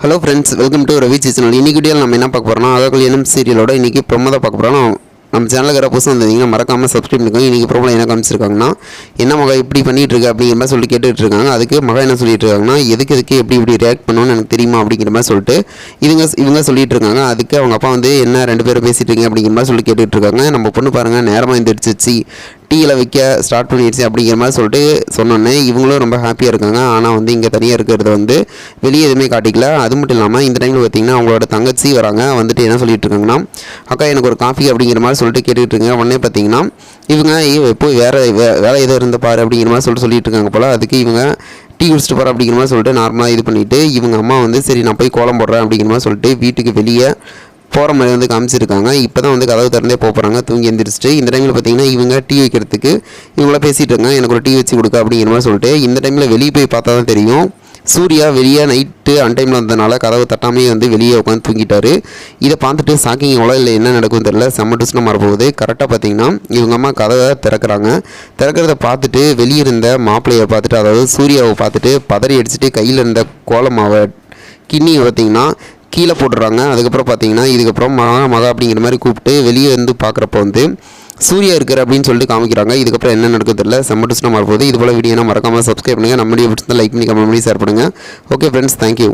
Hello friends welcome to Ravi channel இன்னைக்கு வீடியோவில் நம்ம என்ன பார்க்க போகிறோம்னா அகல் எனும் சீரியலோட இன்றைக்கி ப்ரொமோ தான் பார்க்க போகிறோம் நம்ம சேனலுக்கு வர புதுசாக வந்திருந்தீங்கன்னா மறக்காமல் சப்ஸ்கிரைப் பண்ணிக்கோங்க. இன்றைக்கி ப்ரோமோவில் என்ன காமிச்சிருக்காங்கன்னா என்ன மகா இப்படி பண்ணிகிட்டு இருக்க அப்படிங்கிற மாதிரி சொல்லி கேட்டுட்டு இருக்காங்க. அதுக்கு மகா என்ன சொல்லிட்டு இருக்காங்கன்னா எதுக்கு எதுக்கு எப்படி இப்படி ரியாக்ட் பண்ணணும்னு எனக்கு தெரியுமா அப்படிங்கிற மாதிரி சொல்லிட்டு இவங்க இவங்க சொல்லிட்டு இருக்காங்க. அதுக்கு அவங்க அப்பா வந்து என்ன ரெண்டு பேரும் பேசிட்டு இருக்கீங்க அப்படிங்கிற மாதிரி சொல்லி கேட்டுட்டு இருக்காங்க. நம்ம பொண்ணு பாருங்கள் நேரமாக எந்திரிச்சிச்சு டீயில் வைக்க ஸ்டார்ட் பண்ணிடுச்சு அப்படிங்கிற மாதிரி சொல்லிட்டு சொன்னோன்னே இவங்களும் ரொம்ப ஹாப்பியாக இருக்காங்க. ஆனால் வந்து இங்கே தனியாக இருக்கிறத வந்து வெளியே எதுவுமே காட்டிக்கல. அது மட்டும் இல்லாமல் இந்த டைமில் பார்த்தீங்கன்னா அவங்களோட தங்கச்சி வராங்க. வந்துட்டு என்ன சொல்லிட்டு இருக்காங்கன்னா அக்கா எனக்கு ஒரு காஃபி அப்படிங்கிற மாதிரி சொல்லிட்டு கேட்டுக்கிட்டு இருக்காங்க உடனே பார்த்தீங்கன்னா இவங்க ஐயோ போய் வேறு வேலை எதோ இருந்த பாரு அப்படிங்கிற மாதிரி சொல்லிட்டு சொல்லிட்டு இருக்காங்க போல். அதுக்கு இவங்க டீ குடிச்சிட்டு போகிற அப்படிங்கிற மாதிரி சொல்லிட்டு நார்மலாக இது பண்ணிவிட்டு இவங்க அம்மா வந்து சரி நான் போய் கோலம் போடுறேன் அப்படிங்கிற மாதிரி சொல்லிட்டு வீட்டுக்கு வெளியே போகிற மாதிரி வந்து காமிச்சிருக்காங்க. இப்போ தான் வந்து கதவு திறந்தே போகிறாங்க தூங்கி எந்திரிச்சிட்டு இந்த டைமில் பார்த்தீங்கன்னா இவங்க டீ வைக்கிறதுக்கு இவங்கள பேசிகிட்டு இருக்காங்க. எனக்கு ஒரு டீ வச்சு கொடுக்க அப்படிங்கிற மாதிரி சொல்லிட்டு இந்த டைமில் வெளியே போய் பார்த்தா தான் தெரியும். சூர்யா வெளியே நைட்டு அன்டைமில் வந்ததுனால கதவு தட்டாமே வந்து வெளியே உட்காந்து தூங்கிட்டாரு. இதை பார்த்துட்டு சாக்கிங் எவ்வளோ இல்லை என்ன நடக்கும் தெரில செம்ம டுஸ்னா மாறப்போகுது. கரெக்டாக பார்த்தீங்கன்னா இவங்க அம்மா கதவை திறக்கிறாங்க. திறக்கிறத பார்த்துட்டு வெளியே இருந்த மாப்பிள்ளையை பார்த்துட்டு அதாவது சூர்யாவை பார்த்துட்டு பதறி அடிச்சுட்டு கையில் இருந்த கோலமாவை கிண்ணியை பார்த்தீங்கன்னா கீழே போட்டுடுறாங்க. அதுக்கப்புறம் பார்த்தீங்கன்னா இதுக்கப்புறம் மகா மகா அப்படிங்கிற மாதிரி கூப்பிட்டு வெளியே வந்து பார்க்குறப்ப வந்து சூர்யா இருக்கிற அப்படின்னு சொல்லிட்டு காமிக்கிறாங்க. இதுக்கப்புறம் என்ன நடக்குது தெரியல. செம்ம டுஸ்னா மாறப்போகுது. இது போல் வீடியோனா மறக்காமல் சப்ஸ்கிரைப் பண்ணுங்கள் நம்ம வீடியோ லைக் பண்ணி கமெண்ட் பண்ணி ஷேர் பண்ணுங்கள் ஓகே ஃப்ரெண்ட்ஸ் தேங்க்யூ